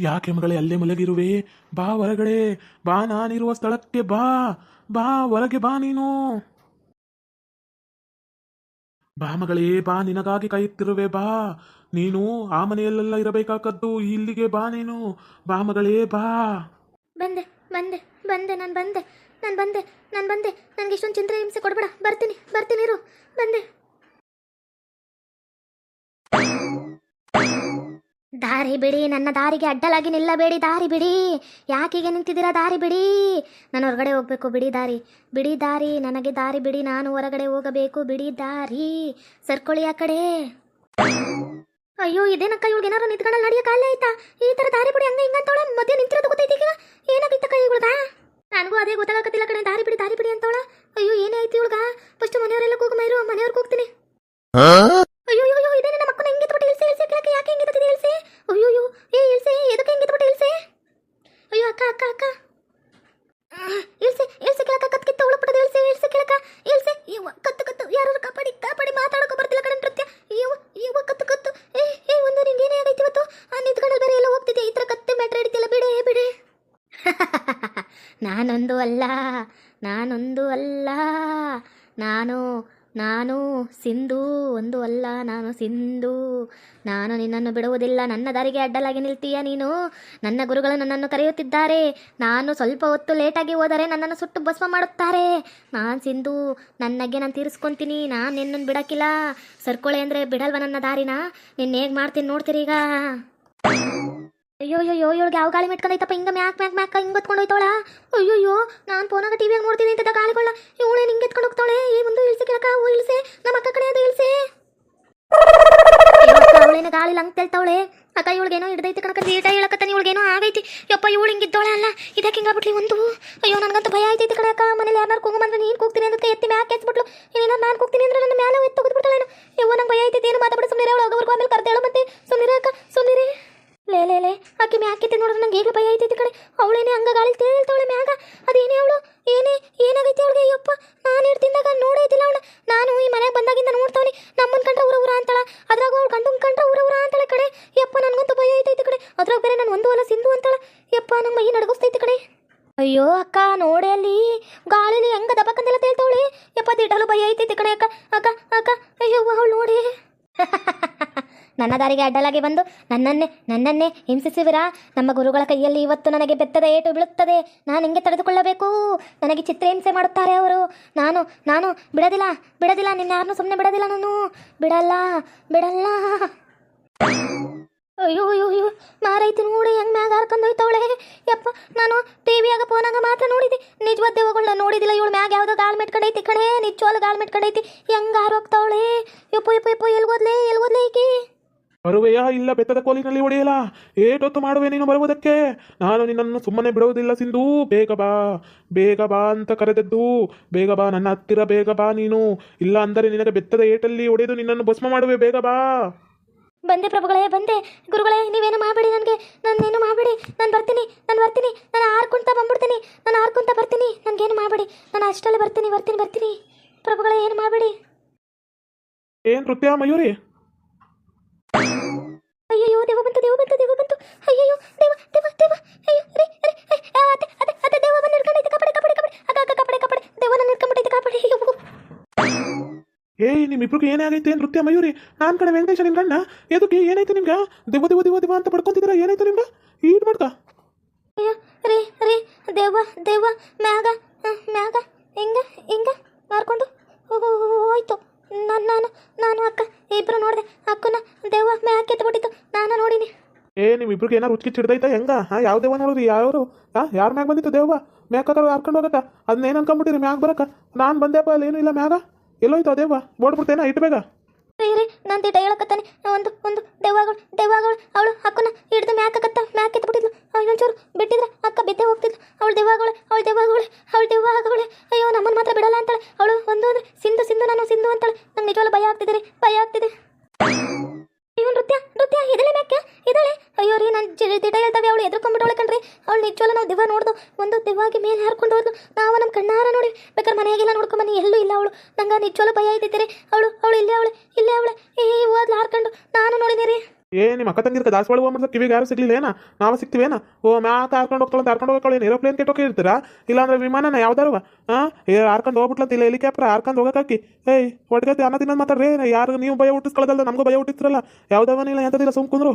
ಯಾಕೆ ಮಗಳೇ ಅಲ್ಲೇ ಮಲಗಿರುವೆ? ಬಾ ಹೊರಗಡೆ. ಬಾ ನಾನಿರುವ ಸ್ಥಳಕ್ಕೆ ಬಾ. ಬಾ ಹೊರಗೆ ಬಾ ನೀನು. ಬಾ ಮಗಳೇ, ಬಾ ನಿನಗಾಗಿ ಕಾಯುತ್ತಿರುವೆ ಬಾ. ನೀನು ಆ ಮನೆಯಲ್ಲೆಲ್ಲ ಇರಬೇಕಾಗದ್ದು ಇಲ್ಲಿಗೆ ಬಾ ನೀನು. ಬಾ ಮಗಳೇ, ಬಾ. ಬಂದೆ ಬಂದೆ ಬಂದೆ, ನಾನು ಬಂದೆ ನಾನು ಬಂದೆ ನಾನು ಬಂದೆ. ನನಗೆ ಇಷ್ಟೊಂದು ಚಿಂತೆ, ಹಿಂಸೆ ಕೊಡ್ಬೇಡ. ಬರ್ತೀನಿ ಬರ್ತೀನಿ ಇರು. ಬಂದೆ. ದಾರಿ ಬಿಡಿ ನನ್ನ ದಾರಿಗೆ ಅಡ್ಡಲಾಗಿ ನಿಲ್ಲಬೇಡಿ ದಾರಿ ಬಿಡಿ. ಯಾಕೀಗೆ ನಿಂತಿದ್ದೀರಾ ದಾರಿ ಬಿಡಿ. ನಾನು ಹೊರಗಡೆ ಹೋಗ್ಬೇಕು ಬಿಡಿ ದಾರಿ. ಬಿಡಿ ದಾರಿ ನನಗೆ ದಾರಿ ಬಿಡಿ ನಾನು ಹೊರಗಡೆ ಹೋಗಬೇಕು ಬಿಡಿ ದಾರಿ. ಸರ್ಕೊಳ್ಳಿ ಆ ಕಡೆ. ಅಯ್ಯೋ ಇದೇನಕ್ಕ ಇವ್ಳಿಗೆ ಏನಾರು ನಿಂತ್ಕೊಂಡಲ್ಲಿ ಕಾಲೇ ಆಯ್ತಾ? ಈ ತರ ದಾರಿ ಬಿಡಿ ಹಂಗೆ ಹಿಂಗಂತವಳ ಮಧ್ಯೆ ನಿಂತಿರೋದು ಗೊತ್ತೈತಿ ಈಗ? ಏನಾಗಿತ್ತಕ್ಕ ಇವಳ್ಗ? ನನಗೂ ಅದೇ ಗೊತ್ತಾಗತ್ತಿಲ್ಲ ಕಡೆ ದಾರಿ ಬಿಡಿ ದಾರಿ ಬಿಡಿ ಅಂತವಳ. ಅಯ್ಯೋ ಏನೇ ಆಯ್ತು ಗಾ ಫಸ್ಟ್ ಮನೆಯವರೆಲ್ಲ ಕೂಗು ಮೈರು ಮನೆಯವ್ರಿಗೆ ಹೋಗ್ತೀನಿ. ಅಯ್ಯೋ ಅಯ್ಯೋ ಇದೇನೆ ನಮ್ಮ ಅಕ್ಕನ ಹೆಂಗೆ ಇಲ್ಸೆ ಇಲ್ಸೆ ಕೇಳಕ್ಕೆ ಯಾಕೆ ಹೆಂಗೆ ಬತ್ತಿದೆ ಇಲ್ಸೆ ಅಯ್ಯೋ ಅಯ್ಯೋ ಏ ಇಲ್ಸೆ ಎದಕ್ಕೆ ಹೆಂಗೆ ಬಿಟ್ಟು ಇಲ್ಸೆ ಅಯ್ಯೋ ಅಕ್ಕ ಅಕ್ಕ ಅಕ್ಕ ಆ, ಇಲ್ಸೆ ಇಲ್ಸೆ ಕೇಳಕ್ಕ ಕತ್ ಕಿತ್ತ ಉಳಪಡದ ಇಲ್ಸೆ ಇಲ್ಸೆ ಕೇಳಕ್ಕ ಇಲ್ಸೆ ಇವ ಕತ್ತು ಕತ್ತು ಯಾರು ಕಾಪಾಡಿ ಕಾಪಾಡಿ ಮಾತಾಡೋಕೆ ಬರ್ತಿಲ್ಲ ಕಣೆ ನೃತ್ಯ ಇವ ಇವ ಕತ್ತು ಕತ್ತು ಏ ಏ ಒಂದು ನಿಂಗೆ ಏನೇ ಆಗೈತಿ ಇವತ್ತು ಆ ನಿಂತ್ಕೊಂಡಲ್ಲಿ ಬೇರೆ ಎಲ್ಲ ಹೋಗ್ತಿದ್ದೆ ಈ ಥರ ಕತ್ತೆ ಮ್ಯಾಟ್ರ್ ಹಿಡಿತಿಲ್ಲ ಬಿಡೆ ಬಿಡೆ ನಾನೊಂದು ಅಲ್ಲ ನಾನೊಂದು ಅಲ್ಲ, ನಾನು ನಾನು ಸಿಂಧು, ಒಂದು ಅಲ್ಲ, ನಾನು ಸಿಂಧು. ನಾನು ನಿನ್ನನ್ನು ಬಿಡುವುದಿಲ್ಲ, ನನ್ನ ದಾರಿಗೆ ಅಡ್ಡಲಾಗಿ ನಿಲ್ತೀಯ ನೀನು. ನನ್ನ ಗುರುಗಳು ನನ್ನನ್ನು ಕರೆಯುತ್ತಿದ್ದಾರೆ. ನಾನು ಸ್ವಲ್ಪ ಹೊತ್ತು ಲೇಟಾಗಿ ಹೋದರೆ ನನ್ನನ್ನು ಸುಟ್ಟು ಭಸ್ಮ ಮಾಡುತ್ತಾರೆ. ನಾನು ಸಿಂಧು, ನನ್ನಗೆ ನಾನು ತೀರಿಸ್ಕೊಂತೀನಿ, ನಾನು ನಿನ್ನನ್ನು ಬಿಡಕ್ಕಿಲ್ಲ. ಸರ್ಕೊಳೆ ಅಂದರೆ ಬಿಡಲ್ವ ನನ್ನ ದಾರಿನ? ನಿನ್ನ ಹೇಗೆ ಮಾಡ್ತೀನಿ ನೋಡ್ತೀರಿ ಈಗ? ಅಯ್ಯೋ ಅಯ್ಯೋ ಇವಳಿಗೆ ಯಾವ ಗಾಳಿ ಮೆಟ್ಕೊಂಡೈತಪ್ಪ ಹಿಂಗ ಮ್ಯಾಕ್ ಮ್ಯಾಕ್ ಮ್ಯಾಕ್, ಹಿಂಗೆ ಹೊತ್ಕೊಂಡು ಹೋಯ್ತಾಳ ಅಯ್ಯೋ ನಾನು ಫೋನಾಗ ಟಿವಿಯಾಗ ನೋಡ್ತೀನಿ ಅಂತ ಗಾಳಿಗಳ ಇವಳೆ ಹಿಂಗೆ ಎತ್ಕೊಂಡು ಹೋಗ್ತಾಳೆ? ಈ ಒಂದು ಇಳಿಸಿ ಕೇಳಕ ಅವು ಇಳಿಸೆ. ನಮ್ಮ ಅಕ್ಕ ಕಡೆ ಅದು ಇಳಿಸೆ. ಅವಳೇನ ಗಾಳಿ ಲಂಗ್ ತೆಲ್ತಾವಳೆ ಅಕ್ಕ, ಇವಳಿಗೇನೋ ಹಿಡ್ದೈತಿ ಕಣಕ ಲೇಟ ಹೇಳಕತ್ತಾನೆ, ಇವಳಿಗೇನೋ ಆಗೈತಿ. ಯಪ್ಪ, ಇವಳು ಹಿಂಗಿದ್ದೋಳೆ ಅಲ್ಲ. ಇದಕ್ಕೆ ಹಿಂಗಾಗ್ಬಿಟ್ಲಿ ಒಂದು? ಅಯ್ಯೋ, ನನಗಂತೂ ಭಯ ಆಯ್ತೈತಿ ಅಕ್ಕ ಮನೇಲಿ ಯಾರು ಕೂಗು ಬಂದ್ರೆ ನೀನು ಕೂಗ್ತೀನಿ ಅಂತ ಎತ್ತಿ ಮ್ಯಾಕ್ ಎತ್ಬಿಟ್ಲು. ಏನಾರು ನಾನು ಕೂಗ್ತೀನಿ ಅಂದ್ರೆ ನನ್ನ ಮ್ಯಾಲೆ ಎತ್ತು ತೆಗೆದ್ಬಿಟ್ಟಾಳೇನು ಯವ್ವ, ನಂಗೆ ಭಯ ಆಯ್ತೈತಿ, ಏನು ಮಾತಾಡ್ಬಿಟ್ಟು ಸುಮ್ಮನೆ ಅವಳು ಹೋಗೋವರೆಗೂ ಆಮೇಲೆ ಮತ್ತೆ. ಸುಮ್ಮನೆ ಅಕ್ಕ. ಭಯ ಅವಳೇನೆ ಹಂಗ ಗಾಳಿ ತೇಳ್ತಾವಳೆ ಮ್ಯಾಗ. ಅದೇನೇ ಅವಳು? ಏನೇ, ಏನಾಗೈತಿ ಅವಳಿಗೆ? ಅಯ್ಯಪ್ಪ, ನಾನು ಇಡ್ತಿದ್ದಾಗ ನೋಡೈತಿಲ್ಲ ಅವಳು. ನಾನು ಈ ಮನೆಗೆ ಬಂದಾಗಿಂದ ನೋಡ್ತಾವನಿ. ನಮ್ಮನ್ ಕಂಡ್ರೆ ಊರ ಊರ ಅಂತಾಳ. ಅದ್ರಾಗ ಅವ್ಳು ಗಂಡನ್ ಕಂಡ್ರೆ ಊರ ಊರ ಅಂತಾಳೆ ಕಡೆ ಯಪ್ಪ, ನನಗಂತೂ ಭಯ ಐತೈತಿ ಕಡೆ ಅದ್ರಾಗ ಬೇರೆ ನಾನು ಒಂದು ಹೊಲ ಸಿಂಧು ಅಂತಾಳ. ಯಪ್ಪ, ನಂಗೆ ಮೈ ನಡಗಿಸ್ತೈತಿ ಕಡೆ ಅಯ್ಯೋ, ಅಕ್ಕ, ನೋಡೆ ಅಲ್ಲಿ. ಗಾಳಿಲಿ ಹೆಂಗ ದಬಕ್ಕಂದೆಲ್ಲ ತೇಳ್ತಾವಳೆ. ಯಪ್ಪ ದಿಡಲು ಭಯ ಐತೈತಿ ಕಡೆ ಅಕ್ಕ. ಅಕ್ಕ ಅಕ್ಕ ಅಯ್ಯೋ ಅವಳು ನೋಡಿ. ನನ್ನ ದಾರಿಗೆ ಅಡ್ಡಲಾಗಿ ಬಂದು ನನ್ನನ್ನೇ ನನ್ನನ್ನೇ ಹಿಂಸಿಸುವಿರಾ? ನಮ್ಮ ಗುರುಗಳ ಕೈಯಲ್ಲಿ ಇವತ್ತು ನನಗೆ ಬೆತ್ತದ ಏಟು ಬೀಳುತ್ತದೆ. ನಾನು ಹಿಂಗೆ ತಡೆದುಕೊಳ್ಳಬೇಕು? ನನಗೆ ಚಿತ್ರಹಿಂಸೆ ಮಾಡುತ್ತಾರೆ ಅವರು. ನಾನು ನಾನು ಬಿಡೋದಿಲ್ಲ ಬಿಡೋದಿಲ್ಲ, ನಿನ್ನ ಯಾರನ್ನೂ ಸುಮ್ಮನೆ ಬಿಡೋದಿಲ್ಲ ನಾನು. ಬಿಡಲ್ಲ ಬಿಡಲ್ಲ. ಅಯ್ಯೋ ಅಯ್ಯೋ ಅಯ್ಯೋ, ಮಾರೈತಿ ನೋಡಿ, ಹೆಂಗ್ ಮ್ಯಾಗ ಹಾರ್ಕೊಂಡು ಹೋಯ್ತವಳೆ ಯಪ್ಪ, ನಾನು ಟಿವಿಯಾಗ ಫೋನಾಗ ಮಾತ್ರ ನೋಡಿದ್ದೆ ನಿಜವಾದ ದೇವಗಳನ್ನ ನೋಡಿದಿಲ್ಲ. ಇವಳು ಮ್ಯಾಗ ಯಾವುದೋ ಗಾಲ್ ಮೆಟ್ಕೊಂಡೈತಿ ಕಣೆ. ನಿಜವಾದ ಗಾಲ್ ಮೆಟ್ಕೊಂಡೈತಿ. ಹೆಂಗ್ ಹಾರೋಗ್ತಾವಳೆ ಯಪ್ಪ ಯಪ್ಪ ಯಪ್ಪ, ಎಲ್ಗೋದ್ಲೆ ಎಲ್ಗೋದ್ಲೆ ಈಕೆ? ಬರುವೆಯಾ ಇಲ್ಲ ಬೆತ್ತದ ಕೋಲಿನಲ್ಲಿ ಒಡೆಯಲ್ಲ ಏಟೊತ್ತು ಮಾಡುವೆ ನೀನು ಬರುವುದಕ್ಕೆ ನಾನು ನಿನ್ನನ್ನು ಸುಮ್ಮನೆ ಬಿಡುವುದಿಲ್ಲ ಸಿಂಧು. ಬೇಗ ಬಾ ಬೇಗ ಬಾ ಅಂತ ಕರೆದದ್ದು. ಬೇಗ ಬಾ ನನ್ನ ಹತ್ತಿರ ಬೇಗ ಬಾ ನೀನು. ಇಲ್ಲ ಅಂದರೆ ನಿನಗೆ ಬೆತ್ತದ ಏಟಲ್ಲಿ ಒಡೆದು ನಿನ್ನನ್ನು ಭಸ್ಮ ಮಾಡುವೆ. ಬೇಗ ಬಾ. ಬಂದೆ ಪ್ರಭುಗಳೇ ಬಂದೆ. ಗುರುಗಳೇ ನೀವೇನು ಮಾಡಬೇಡಿ ನನಗೆ. ನಾನೇನು ಮಾಡಬೇಡಿ? ನಾನು ಬರ್ತೀನಿ ನಾನು ಬರ್ತೀನಿ. ನಾನು ಆರ್ಕೊಂತ ಬಂದ್ಬಿಡ್ತೀನಿ. ನಾನು ಆರ್ಕೊಂತ ಬರ್ತೀನಿ. ನನಗೇನು ಮಾಡಬೇಡಿ? ನಾನು ಅಷ್ಟರಲ್ಲಿ ಬರ್ತೀನಿ ಬರ್ತೀನಿ ಬರ್ತೀನಿ. ಪ್ರಭುಗಳೇ ಏನು ಮಾಡಬೇಡಿ? ಏನು ನೃತ್ಯ ಮಯೂರಿ ಅಯ್ಯಯ್ಯೋ ದೇವ ಬಂತು ದೇವ ಬಂತು ದೇವ ಬಂತು ಅಯ್ಯಯ್ಯೋ ದೇವ ದೇವ ದೇವ ಅಯ್ಯೋ ರೇ ರೇ ರೇ, ಆ, ಅತ್ತೆ ಅತ್ತೆ ಅತ್ತೆ ದೇವ ಬಂದು ಹಿಡ್ಕೊಂಡೈತೆ ಕಪಡೆ ಕಪಡೆ ಕಪಡೆ ಅಕ್ಕ ಅಕ್ಕ ಕಪಡೆ ಕಪಡೆ ದೇವನ ಹಿಡ್ಕೊಂಡ್ಬಿಟ್ಟೈತೆ ಕಪಡೆ ಅಯ್ಯೋ ಏಯ್ ನಿಮ್ಮಿಬ್ರಿಗೆ ಏನೇ ಆಗೈತೆ ನೃತ್ಯ ಮಯೂರಿ? ನಾನ್ ಕಡೆ ವೆಂಕಟೇಶ ನಿಮ್ ಗಂಡ? ಎದಕ್ಕೆ ಏನಾಯ್ತು ನಿಮ್ಗೆ? ದಿವ ದಿವ ದಿವ ದಿವ ಅಂತ ಪಡ್ಕೊಂತಿದ್ದೀರಾ? ಏನಾಯ್ತು ನಿಮ್ಗೆ? ಈಟ್ ಮಾಡ್ಕ ಅಯ್ಯೋ ರೀ ರೀ ದೇವ ದೇವ ಮ್ಯಾಗ ಹ, ಮ್ಯಾಗ ಹಿಂಗ ಹಿಂಗ ಮಾರ್ಕೊಂಡು ಹೋಯ್ತು. ನಾನು ನಾನು ನಾನು ಅಕ್ಕ ಇಬ್ರು ನೋಡಿದೆ ಅಕ್ಕನ ದೇವ ಮ್ಯಾಕ್ ಎತ್ಬಿಟ್ಟಿತ್ತು ನಾನು ನೋಡಿನಿ. ಏ ನಿಮ್ಮಿಬ್ರಿಗೆ ಏನಾರು ರುಚಿ ಹಿಡ್ದೈತಾ ಹೆಂಗ? ಹಾ ಯಾವ ದೇವ ನೋಡ್ರಿ ಯಾವ್ರು? ಹಾ ಯಾರ ಮ್ಯಾಗ ಬಂದಿತ್ತು ದೇವ ಮ್ಯಾಕ ಹಾರ್ಕೊಂಡು ಹೋಗಕ್ಕ ಅದನ್ನ ಏನು ಅನ್ಕೊಂಬಿಟ್ಟಿರಿ ಮ್ಯಾಗ ಬರಕ್ಕ? ನಾನು ಬಂದೆಪ್ಪ ಅಲ್ಲಿ ಏನು ಇಲ್ಲ ಮ್ಯಾಗ. ಎಲ್ಲೋಯ್ತು ಆ ದೇವ ಬೋಡ್ಬಿಡ್ತೇನ ಇಟ್ಟು ಬೇಗ ರೀ ರೀ ನಾನು ಹೇಳಕತ್ತಾನೆ. ಒಂದು ಒಂದು ದೆವ್ವಗಳು ದೆವ್ವಗಳು, ಅವಳು ಅಕ್ಕನ ಹಿಡ್ದು ಮ್ಯಾಕಕತ್ತ ಮ್ಯಾಕ್ ಎತ್ಬಿಟ್ಟಿದ್ಲು ಇನ್ನೊಂಚೂರು ಬಿಟ್ಟಿದ್ರೆ ಅಕ್ಕ ಬಿದ್ದೆ ಹೋಗ್ತಿದ್ಲು ಅವಳು ದೆವ್ವಗಳು ಅವಳು ದೆವ್ವಗಳು ಅವಳು ದೆವ್ವಗಳು ಅಯ್ಯೋ ನಮ್ಮನ್ನು ಮಾತ್ರ ಬಿಡಲ್ಲ ಅಂತಾಳೆ ಅವಳು ಒಂದು ಅಂದ್ರೆ ಸಿಂಧು ಸಿಂಧು ನಾನು ಸಿಂಧು ಅಂತಾಳೆ ನಂಗೆ ನಿಜವಾಗ್ಲೂ ಭಯ ಆಗ್ತಿದೆ ರೀ ಭಯ ಆಗ್ತಿದೆ ಅಯ್ಯೋ ನೃತ್ಯ ನೃತ್ಯ ಇದಳೆ ಮ್ಯಾಕೆ ಇದಳೆ ಅಯ್ಯೋ ರೀ ನಾನು ದಿಟ ಎದ್ರುಕೊಂಡ್ಬಿಟ್ಟವಳೆ ಕಣ್ರಿ. ಅವಳು ನಿಜವಲ್ಲ ನಾವು ದಿವ್ವ ನೋಡ್ದು, ಒಂದು ದಿವ್ವಾಗಿ ಮೇಲೆ ಹಾರ್ಕೊಂಡು ಹೋದ್ಲು. ನಾವು ನಮ್ಮ ಕಣ್ಣಾರ ನೋಡಿ ಬೇಕಾದ್ರೆ ಮನೆಯಾಗೆಲ್ಲ ನೋಡ್ಕೊಂಬನ್ನಿ, ಎಲ್ಲೂ ಇಲ್ಲ ಅವಳು. ನಂಗೆ ನಿಜವಲ್ಲ ಭಯ ಇದ್ದಿದ್ದೀರಿ ಅವಳು ಅವಳು ಇಲ್ಲೇ ಅವಳೆ ಇಲ್ಲೇ ಅವಳೆ. ಏ ಹೋದ್ಲು ಹಾರ್ಕೊಂಡು, ನಾನು ನೋಡಿನಿ ರೀ. ಏ, ನಿಮ್ಮ ಅಕ್ಕ ತಂಗಿರ್ಕ ದಾಸವಾಳ ಹೋಗ್ಬಿಡ್ತಾರೆ ಕಿವಿಗೆ ಯಾರು ಸಿಗ್ಲಿಲ್ಲ ನಾವು ಸಿಗ್ತೀವೇನ ಓ ಮ್ಯಾಕ ಹಾರ್ಕೊಂಡು ಹೋಗ್ತಾಳೆ ಹಾರ್ಕೊಂಡು ಹೋಗ್ಕೊಳ್ಳಿ ಏನು ಏರೋಪ್ಲೇನ್ ಕೆಟ್ಟೋಕೆ ಇರ್ತೀರಾ ಇಲ್ಲಾಂದ್ರೆ ವಿಮಾನನ ಯಾವ್ದಾರು ಹಾಂ ಏ, ಹಾರ್ಕೊಂಡು ಹೋಗ್ಬಿಟ್ಲಂತ ಇಲ್ಲ ಹೆಲಿಕಾಪ್ಟರ್, ಹಾರ್ಕೊಂಡು ಹೋಗಕ್ಕಾಕಿ. ಏಯ್, ಒಟ್ಟಿಗೆ ಅನ್ನ ತಿನ್ನೋದು ಮಾತಾಡ್ರಿ ಯಾರು ನೀವು ಭಯ ಹುಟ್ಟಿಸ್ಕೊಳ್ಳೋದಲ್ಲ ನಮಗೂ ಭಯ ಹುಟ್ಟಿಸ್ತಿರಲ್ಲ. ಯಾವ್ದವನಿಲ್ಲ ಎಂತದಿಲ್ಲ ಸುಮ್ ಕುಂದ್ರು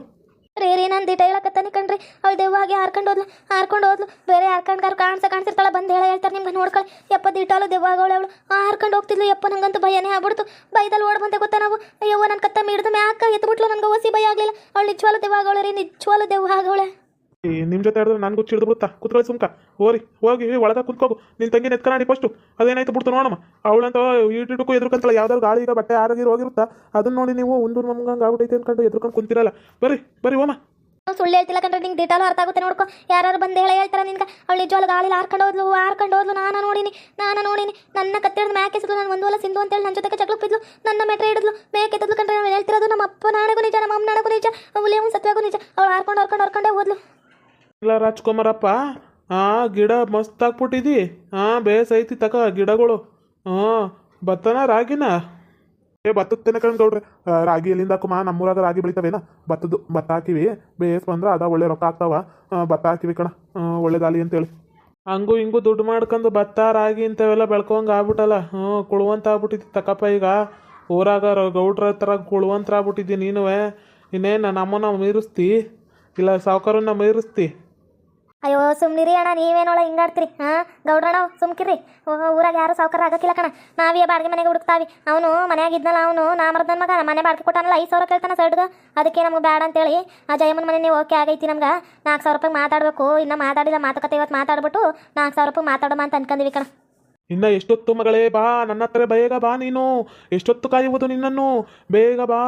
ರೀ ನಾನು ದಿಟ ಹೇಳಕತ್ತಾನೆ ಕಣ್ರಿ? ಅವಳು ದೆವ್ವಾಗಿ ಹಾರ್ಕೊಂಡು ಹೋದ್ಲು ಹಾರ್ಕೊಂಡು ಹೋದ್ಲು. ಬೇರೆ ಹಾರ್ಕೊಂಡ್ಗಾರು ಕಾಣಿಸ ಕಾಣಿಸಿರ್ತಾಳೆ ಬಂದು ಹೇಳ ಹೇಳ್ತಾರೆ ನಿಮ್ಗೆ ನೋಡ್ಕೊಳ್ಳಿ ಯಪ್ಪ ದಿಟಾಲು ದೆವ್ವಾಗವಳು ಅವಳು ಹಾರ್ಕೊಂಡು ಹೋಗ್ತಿದ್ಲು, ಯಪ್ಪ, ನಂಗಂತೂ ಭಯನೇ ಆಗ್ಬಿಡ್ತು. ಬೈದಲ್ಲಿ ಓಡ್ ಬಂದೆ ಗೊತ್ತಾ ನಾವು? ಅಯ್ಯೋ ನನ್ನ ಕತ್ತ ಮಿಡ್ದು ಮ್ಯಾಕ ಎತ್ಬಿಟ್ಲು ನನಗೆ ಓಸಿ ಭಯ ಆಗಲಿಲ್ಲ. ಅವಳು ನಿಜವಾಲು ದೆವ್ವಾಗವಳು ರೀ, ನಿಜವಾಲು ದೆವ್ವ ಆಗವಳೆ ನಿಮ್ಮ ಜೊತೆ ಹೇಳಿದ್ರೆ ನನಗೂ ಚಿಡ್ದು ಬಿಡುತ್ತಾ? ಕುತ್ಕೊಳ್ಳಿ ಸುಮ್ಕ. ಹೋರಿ ಹೋಗಿ ಒಳಗೆ ಕುತ್ಕೋಗು. ನಿನ್ನ ತಂಗಿ ನೆತ್ಕನಾಡಿ ಫಸ್ಟು ಅದೇನಾಯ್ತು ಬಿಡ್ತು ನೋಡಮ್ಮ? ಅವಳಂತ ಇಟ್ಟಿಟ್ಟಕ್ಕೂ ಎದ್ರುಕಂತಲ್ಲ ಯಾವ್ದಾದ್ರು ಗಾಳಿ ಈಗ ಬಟ್ಟೆ ಆರೋಗ್ಯ ಹೋಗಿರುತ್ತಾ ಅದನ್ನ ನೋಡಿ ನೀವು ಒಂದು ನಮ್ಗಂಗೆ ಆಗ್ಬಿಟ್ಟೈತೆ ಅನ್ಕೊಂಡು ಎದುರ್ಕೊಂಡು ಕುಂತಿರಲ್ಲ. ಬರ್ರಿ ಬರ್ರಿ ಓಮ ಸುಳ್ಳು ಹೇಳ್ತಿಲ್ಲ ಕಂಡ್ರೆ ನಿಂಗೆ ಡೀಟೇಲ್ ಅರ್ಥ ಆಗುತ್ತೆ ನೋಡ್ಕೊ. ಯಾರು ಬಂದು ಹೇಳ ಹೇಳ್ತಾರೆ ನಿನ್ಗೆ. ಅವಳು ನಿಜವಾಗ್ಲೂ ಗಾಳಿಲಿ ಹಾರ್ಕೊಂಡು ಹೋದ್ಲು ಹಾರ್ಕೊಂಡು ಹೋದ್ಲು, ನಾನು ನೋಡಿನಿ ನಾನು ನೋಡಿನಿ. ನನ್ನ ಕತ್ತಿಡಿದ ಮ್ಯಾಕೆ ಎಸೆದ್ಲು, ನಾನು ಒಂದು ವಲ ಸಿಂಧು ಅಂತೇಳಿ ನನ್ನ ಜೊತೆ ಬಿದ್ಲು. ನನ್ನ ಮೆಟ್ರೆ ಹಿಡಿದ್ಲು ಮೇಕೆ ಎತ್ತದ್ಲು ಕಂಡ್ರೆ ಹೇಳ್ತಿರೋದು ನಮ್ಮ ಅಪ್ಪ ನಾಳೆಗೂ ನಿಜ, ನಮ್ಮ ಅಮ್ಮ ನಾಳೆಗೂ ನಿಜ ಅವ್ನು ಸತ್ವಾಗೂ ನಿಜ. ಅವಳು ಹಾರ್ಕೊಂಡು ಹಾರ್ಕೊಂಡು ಹಾರ್ಕೊಂಡೇ ಹೋದ್ಲು. ಇಲ್ಲ ರಾಜ್ಕುಮಾರಪ್ಪ ಹಾಂ ಗಿಡ ಮಸ್ತ್ ಹಾಕ್ಬಿಟ್ಟಿದಿ ಹಾಂ ಬೇಸ್ ಐತಿ ತಕ ಗಿಡಗಳು. ಹಾಂ ಬತ್ತನ ರಾಗಿನ? ಏ ಭತ್ತದ ತಿನ್ನಕಂಡ್ ಗೌಡ್ರೆ. ರಾಗಿ ಎಲ್ಲಿಂದ ಹಾಕುಮ? ನಮ್ಮೂರಾಗ ರಾಗಿ ಬೆಳಿತಾವೇನ? ಭತ್ತದ್ದು ಭತ್ತ ಹಾಕಿವಿ. ಬೇಸ್ ಬಂದ್ರೆ ಅದ ಒಳ್ಳೆ ರೊಕ್ಕ ಆಗ್ತಾವ. ಭತ್ತ ಹಾಕಿವಿ ಕಣ. ಒಳ್ಳೇದಾಲಿ ಅಂತೇಳಿ. ಹಂಗೂ ಹಿಂಗೂ ದುಡ್ಡು ಮಾಡ್ಕೊಂಡು ಭತ್ತ ರಾಗಿ ಇಂಥವೆಲ್ಲ ಬೆಳ್ಕೊಂಗೆ ಆಗ್ಬಿಟ್ಟಲ್ಲ. ಹ್ಞೂ ಕುಳುವಂತ ಆಗ್ಬಿಟ್ಟಿದ್ದಿ ತಕಪ್ಪ ಈಗ. ಊರಾಗ ಗೌಡ್ರ ಹತ್ರ ಕುಳುವಂತರ ಆಗ್ಬಿಟ್ಟಿದ್ದಿ ನೀನುವೆ. ಇನ್ನೇನು ನಮ್ಮನ್ನ ಮೀರಿಸ್ತಿ? ಇಲ್ಲ ಸಾವುಕಾರನ್ನ ಮೀರಿಸ್ತಿ? ಅಯ್ಯೋ, ಸುಮ್ನಿರಿ ಅಣ್ಣ, ನೀವೇನೋಳ ಹಿಂಗಾಡ್ತೀರಿ ಹಾಂ ಗೌಡ್ರಣ್ಣ ಸುಮ್ಕಿರಿ ಊರಾಗ ಯಾರು ಸಾವುಕಾರ ಆಗಕ್ಕಿಲ್ಲ ಕಣ. ನಾವೇ ಬಾಡಿಗೆ ಮನೆಗೆ ಹುಡುಕ್ತಾವಿ. ಅವನು ಮನೆಯಾಗ ಇದ್ನಲ್ಲ, ಅವನು ನಾ ಮರದ ಮಗ. ಮನೆ ಬಾಡಿಗೆ ಕೊಟ್ಟಾನಲ್ಲ, ಐದು ಸಾವಿರ ಕೇಳ್ತಾನೆ ಸರ್ಡ್ಗ ಅದಕ್ಕೆ ನಮ್ಗೆ ಬೇಡ ಅಂತೇಳಿ ಆ ಜಯಮ್ಮನ ಮನೆ ನೀವು ಓಕೆ ಆಗೈತಿ ನಮ್ಗೆ. ನಾಲ್ಕು ಸಾವಿರ ರೂಪಾಯಿ ಮಾತಾಡಬೇಕು. ಇನ್ನು ಮಾತಾಡಿದ ಮಾತುಕತೆ ಇವತ್ತು ಮಾತಾಡ್ಬಿಟ್ಟು ನಾಲ್ಕು ಸಾವಿರ ರೂಪಾಯಿ ಮಾತಾಡೋಣ ಅಂತ ಅನ್ಕೊಂಡಿವಿ ಕಣ. ಇನ್ನ ಎಷ್ಟೊತ್ತು ಮಗಳೇ ಬಾ, ನನ್ನ ಹತ್ರ ಬೇಗ ಬಾ ನೀನು. ಎಷ್ಟೊತ್ತು ಕಾಯುವುದು ನಿನ್ನನ್ನು? ಬೇಗ ಬಾ.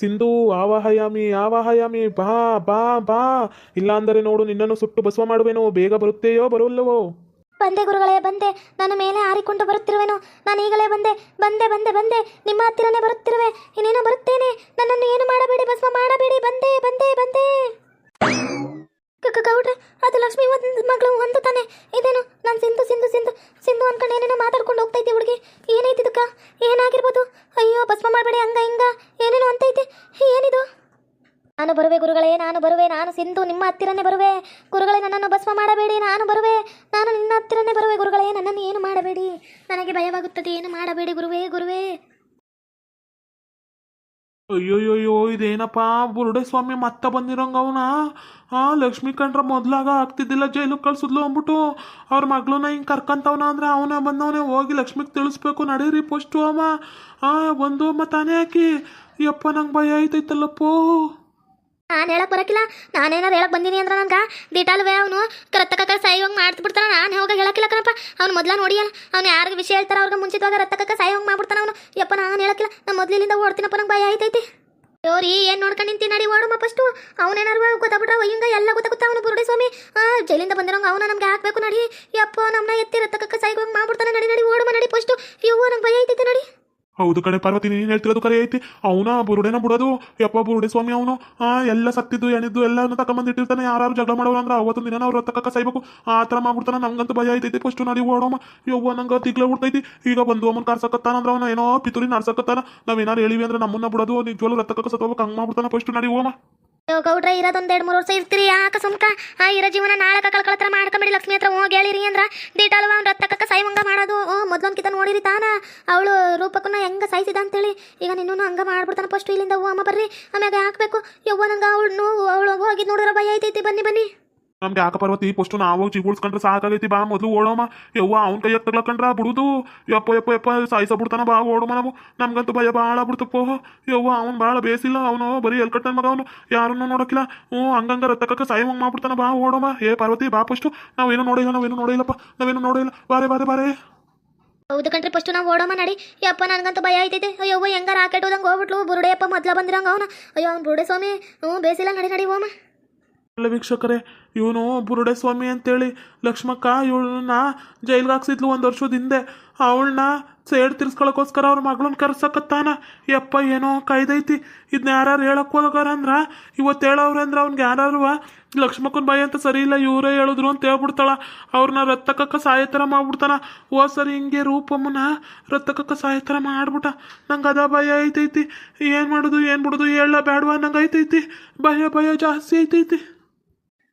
ಸಿಂಧು, ಆವಾಹಯಾಮಿ ಆವಾಹಯಾಮಿ, ಬಾ ಬಾ ಬಾ. ಇಲ್ಲಾಂದರೆ ನೋಡು, ನಿನ್ನನ್ನು ಸುಟ್ಟು ಬಸವ ಮಾಡುವೆನು. ಬೇಗ ಬರುತ್ತೇಯೋ ಬರುವಲ್ಲವೋ ಬಂದೆ ಗುರುಗಳೇ, ಬಂದೆ. ನನ್ನ ಮೇಲೆ ಹಾರಿಕೊಂಡು ಬರುತ್ತಿರುವೆನು. ನಾನು ಈಗಲೇ ಬಂದೆ. ಬಂದೆ ಬಂದೆ ಬಂದೆ. ನಿಮ್ಮ ಹತ್ತಿರನೇ ಬರುತ್ತಿರುವೆ. ಇನ್ನೇನು ಬರುತ್ತೇನೆ? ನನ್ನನ್ನು ಏನು ಮಾಡಬೇಡಿ, ಬಸವ ಮಾಡಬೇಡಿ. ಬಂದೆ ಬಂದೆ ಬಂದೆ. ಗೌಡ್ರೆ ಅದು ಲಕ್ಷ್ಮಿ ಒಂದು ಮಗಳು, ಒಂದು ತಾನೆ. ಇದೇನು, ನಾನು ಸಿಂಧು ಸಿಂಧು ಸಿಂಧು ಸಿಂಧು ಅನ್ಕೊಂಡು ಏನೇನೋ ಮಾತಾಡ್ಕೊಂಡು ಹೋಗ್ತೈತಿ ಹುಡುಗಿ. ಏನೈತಿ ಇದಕ್ಕ? ಏನಾಗಿರ್ಬೋದು? ಅಯ್ಯೋ, ಭಸ್ಮ ಮಾಡಬೇಡಿ, ಹಂಗ, ಹಿಂಗ. ಏನೇನೋ ಅಂತೈತಿ ಏನಿದು? ನಾನು ಬರುವೆ ಗುರುಗಳೇ, ನಾನು ಬರುವೆ, ನಾನು ಸಿಂಧು, ನಿಮ್ಮ ಹತ್ತಿರನೇ ಬರುವೆ. ಗುರುಗಳೇ, ನನ್ನನ್ನು ಭಸ್ಮ ಮಾಡಬೇಡಿ, ನಾನು ಬರುವೆ. ನಾನು ನಿನ್ನ ಹತ್ತಿರನೇ ಬರುವೆ ಗುರುಗಳೇ, ನನ್ನನ್ನು ಏನು ಮಾಡಬೇಡಿ? ನನಗೆ ಭಯವಾಗುತ್ತದೆ, ಏನು ಮಾಡಬೇಡಿ ಗುರುವೇ ಗುರುವೇ. ಅಯ್ಯೋಯ್ಯೋ ಇದೇನಪ್ಪ ಬುರುಡೆ ಸ್ವಾಮಿ ಮತ್ತೆ ಬಂದಿರಂಗ ಅವನ ಆ ಲಕ್ಷ್ಮಿ ಕಂಡ್ರ ಮೊದ್ಲಾಗ ಆಗ್ತಿದ್ದಿಲ್ಲ ಜೈಲಿಗೆ ಕಳ್ಸಿದ್ಲು ಅಂದ್ಬಿಟ್ಟು ಅವ್ರ ಮಗಳನ್ನ ಹಿಂಗೆ ಕರ್ಕಂತವನ ಅಂದ್ರೆ ಅವನ ಬಂದವನೇ ಹೋಗಿ ಲಕ್ಷ್ಮಿಗೆ ತಿಳಿಸ್ಬೇಕು ನಡೀರಿ ಪೋಸ್ಟು ಅವ ಆ ಒಂದು ಅಮ್ಮ ತಾನೇ ಹಾಕಿ ಯಪ್ಪ ನಂಗೆ ಭಯ ಐತೈತಲ್ಲಪ್ಪೋ ನಾನು ಹೇಳಕ್ ಬರಕಿಲ್ಲ. ನಾನೇನಾರು ಹೇಳಕ್ ಬಂದೀನಿ ಅಂದ್ರೆ ನನ್ಗೆ ದಿಟಾಲ್ವೇ ಅವನು. ರಕ್ತ ಕಕ್ಕ ಸಾಯೋಂಗ್ ಮಾಡ್ಬಿಡ್ತಾನ. ನಾನು ಹೋಗಿ ಹೇಳಕ್ಕಿಲ್ಲ ಕಣಪ್ಪ. ಅವ್ನು ಮೊದ್ಲ ನೋಡಿಯಲ್ಲ. ಅವ್ನು ಯಾರಿಗೆ ವಿಷಯ ಹೇಳ್ತಾರ ಅವ್ರಿಗೆ ಮುಂಚಿತವಾಗ ರಕ್ತ ಕಕ್ಕ ಹೋಗಿ ಮಾಡ್ಬಿಡ್ತಾನ ಅವನು. ಯಪ್ಪ ನಾನು ಹೇಳಕ್ಕಿಲ್ಲ ನಮ್ಮ ಮೊದ್ಲಿಂದ ಓಡ್ತೀನಪ್ಪ ನಂಗೆ ಭಯ ಆಯ್ತೈತಿ ಯೋರಿ ಏನು ನೋಡ್ಕೊಂಡು ನಿಂತಿ ನಡಿ ಓಡಮ್ಮ ಫಸ್ಟು ಅವನೇನಾರು ಗೊತ್ತಾಗ್ಬಿಟ್ರೆ ಹಿಂಗೆ ಎಲ್ಲ ಗೊತ್ತಾಗುತ್ತಾ ಅವನು ಬುರುಡಿ ಸ್ವಾಮಿ. ಜೈಲಿಂದ ಬಂದಿರೋಂಗ ಅವನ ನಮ್ಗೆ ಹಾಕ್ಬೇಕು ನಡಿ. ಯಪ್ಪ ನಮ್ಮನ್ನ ಎತ್ತಿ ರಕ್ತ ಕಕ್ಕ ಸಾಯ್ಗೋಂಗ್ ಮಾಡ್ಬಿಡ್ತಾನೆ. ನಡಿ ನಡಿ, ಓಡಮ್ಮ, ನಡಿ ಫಸ್ಟು ಯವ್ವ ನಂಗೆ ಭಯ ಐತೈತಿ ನಡಿ. ಹೌದು ಕಡೆ ಪಾರ್ವತಿ, ನೀನು ಹೇಳ್ತಿರೋದು ಕರೆ ಐತಿ. ಅವನ ಬುರುಡೆನ ಬಿಡೋದು. ಯಪ್ಪ ಬುರುಡೆ ಸ್ವಾಮಿ ಅವನು. ಆ, ಎಲ್ಲ ಸತ್ತಿದ್ದು, ಎಣಿದ್ದು ಎಲ್ಲಾನು ತಕೊಂಬಂದಿಟ್ಟಿರ್ತಾನೆ ಯಾರು ಜಗಳ ಮಾಡೋರು ಅಂದ್ರೆ ಅವತ್ತು ದಿನ ಅವ್ರ ತಕ್ಕ ಸೈಬೇಕು ಆ ಥರ ಮಾಡ್ಬಿಡ್ತಾನೆ. ನಮ್ಗಂತೂ ಭಯ ಐತೈತಿ. ಫಸ್ಟ್ ನಡಿ ಓಡೋಮ. ಯವ್ವ, ನಂಗೆ ತಿಗ್ಲ ಬಿಡ್ತೈತಿ ಈಗ ಬಂದು ಅವನ ಕಾರ್ಸಕತ್ತಾನ ಅಂದ್ರೆ ಅವನ ಏನೋ ಪಿತೂರಿ ನಡ್ಸಕತ್ತಾನ. ನಾವೇನಾರು ಹೇಳಿವಿ ಅಂದ್ರೆ ನಮ್ಮನ್ನ ಬಿಡೋದು. ನಿಜವಾಗ್ಲೂ ರಕ್ತಕ್ಕ ಸತ್ತೋಗ್ಬೇಕು ಹಂಗೆ ಮಾಡ್ಬಿಡ್ತಾನೆ. ಫಸ್ಟ್ ನಡಿ ಅಯ್ಯೋ ಗೌಡ್ರ, ಇರೋದೊಂದು ಎರಡು ಮೂರು ವರ್ಷ ಇರ್ತೀರಿ. ಯಾಕ ಸುಮ್ಕ? ಆ, ಇರೋ ಜೀವನ ನಾಳಕ ಕಳ್ಕೊಳತ್ರ ಮಾಡ್ಕೊಂಬಿಡಿ ಲಕ್ಷ್ಮಿ ಹತ್ರ. ಹೋಗಿ ಹೇಳಿರಿ ಅಂದ್ರ ಡೀಟಲ್ವ ಅವ್ನ ರತ್ತಕ್ಕ ಸಾಯಿವಂಗ ಮಾಡೋದು. ಓ ಮೊದ್ಲೊಂದ್ ಕಿತ್ತ ನೋಡಿರಿ ತಾನ. ಅವಳು ರೂಪಕ್ಕನ್ನ ಹೆಂಗ ಸಾಯಿಸಿದ ಅಂತೇಳಿ. ಈಗ ನಿನ್ನೂ ಹಂಗ ಮಾಡ್ಬಿಡ್ತಾನ ಫಸ್ಟ್ ಇಲ್ಲಿಂದ. ಹೂ ಅಮ್ಮ ಬರ್ರಿ. ಆಮ್ಯಾಗ ಹಾಕ್ಬೇಕು ಯವ್ವ ನಂಗೆ ಅವಳು ನೋವು, ಅವಳು ಹೋಗಿ ನೋಡಿರೋ ಭಯ ಐತೈತಿ. ಬನ್ನಿ ಬನ್ನಿ. ನಮ್ಗೆ ಯಾಕೆ ಪರ್ವತಿ ಫಸ್ಟ್ ನಾವು ಜಿಗುಳ್ಸ್ಕೊಂಡ್ರೆ ಸಾಕಾಗೈತಿ ಬಾ ಮೊದಲು ಓಡೋಮ. ಯವ್ವ ಅವ್ನ ಕೈ ತಗ್ಲಕ್ಕಂಡ್ರ ಬಿಡುದು. ಯಪ್ಪ ಯಪ್ಪ ಯಪ್ಪ ಸಾಯಿಸ ಬಿಡ್ತಾನ ಬಾ ಓಡೋಮ ನಾವು. ನಮ್ಗಂತೂ ಭಯ ಭಾಳ ಬಿಡ್ತಪ್ಪೋ ಯವ್ವ ಅವ್ನು ಭಾಳ ಬೇಸಿಲ್ಲ. ಅವನು ಬರೀ ಎಲ್ಕಟ್ಟನ್ ಮಗ ಅವನು. ಯಾರನ್ನೂ ನೋಡಕ್ಕಿಲ್ಲ. ಹ್ಞೂ ಹಂಗಂಗ ರತ್ತಕ್ಕ ಸಾಯಿ ಹಂಗೆ ಮಾಡ್ಬಿಡ್ತಾನ ಬಾ ಓಡೋಮ. ಏ ಪಾರ್ವತಿ ಬಾ ನಾವು ನಾವೇನು ನೋಡಿಲ್ಲ ನಾವೇನು ನೋಡಿಲ್ಲಪ್ಪ. ನಾವೇನು ನೋಡಿಲ್ಲ. ಬಾರೆ ಬಾರೆ ಬಾರೆ. ಹೌದು ಕಣ್ರಿ ಫಸ್ಟ್ ನಾವು ಓಡೋಮ ನಡಿ. ಯಪ್ಪ ನನಗಂತೂ ಭಯ ಐತೈತೆ ಅಯ್ಯೋ ಹೆಂಗ ರಾಕೆಟ್ ಹೋದಂಗೆ ಹೋಗ್ಬಿಟ್ಲು. ಬುರುಡೆಯಪ್ಪ ಮೊದ್ಲ ಬಂದಿರಂಗ ಅವನ. ಅಯ್ಯೋ ಅವ್ನು ಬುರುಡೆ ಸ್ವಾಮಿ. ಹ್ಞೂ ಬೇಸಿಲ್ಲ. ನಡಿ ನಡಿ ಹೋಮ. ವೀಕ್ಷಕರೇ ಇವನು ಬುರುಡೆ ಸ್ವಾಮಿ ಅಂತೇಳಿ ಲಕ್ಷ್ಮಕ್ಕ ಇವಳನ್ನ ಜೈಲ್ಗೆ ಹಾಕ್ಸಿದ್ಲು ಒಂದು ವರ್ಷದ ಹಿಂದೆ. ಅವಳನ್ನ ಸೇಡ್ ತಿರ್ಸ್ಕೊಳಕ್ಕೋಸ್ಕರ ಅವ್ರ ಮಗಳನ್ನ ಕರ್ಸಕತ್ತಾನ. ಯಪ್ಪ, ಏನೋ ಕಾಯ್ದೈತಿ. ಇದನ್ನ ಯಾರು ಹೇಳಕ್ ಹೋಗಾರ ಅಂದ್ರ ಇವತ್ತು ಹೇಳೋರು ಅಂದ್ರೆ ಅವ್ನಿಗೆ ಯಾರು ಲಕ್ಷ್ಮಕ್ಕನ ಬಾಯಿ ಅಂತ ಸರಿ ಇಲ್ಲ, ಇವರೇ ಹೇಳಿದ್ರು ಅಂತ ಹೇಳ್ಬಿಡ್ತಾಳ. ಅವ್ರನ್ನ ರತ್ತಕಕ್ಕ ಸಾಯ ಥರ ಮಾಡ್ಬಿಡ್ತಾನ. ಓ, ಸರಿ, ಹಿಂಗೆ ರೂಪಮ್ಮನ ರತ್ತಕಕ್ಕ ಸಾಯ ಥರ ನಂಗೆ ಅದ ಭಯ ಐತೈತಿ. ಏನು ಮಾಡೋದು, ಏನು ಬಿಡೋದು ಹೇಳ ಬೇಡವಾ ನಂಗೆ ಐತೈತಿ. ಭಯ ಭಯ ಜಾಸ್ತಿ ಐತೈತಿ.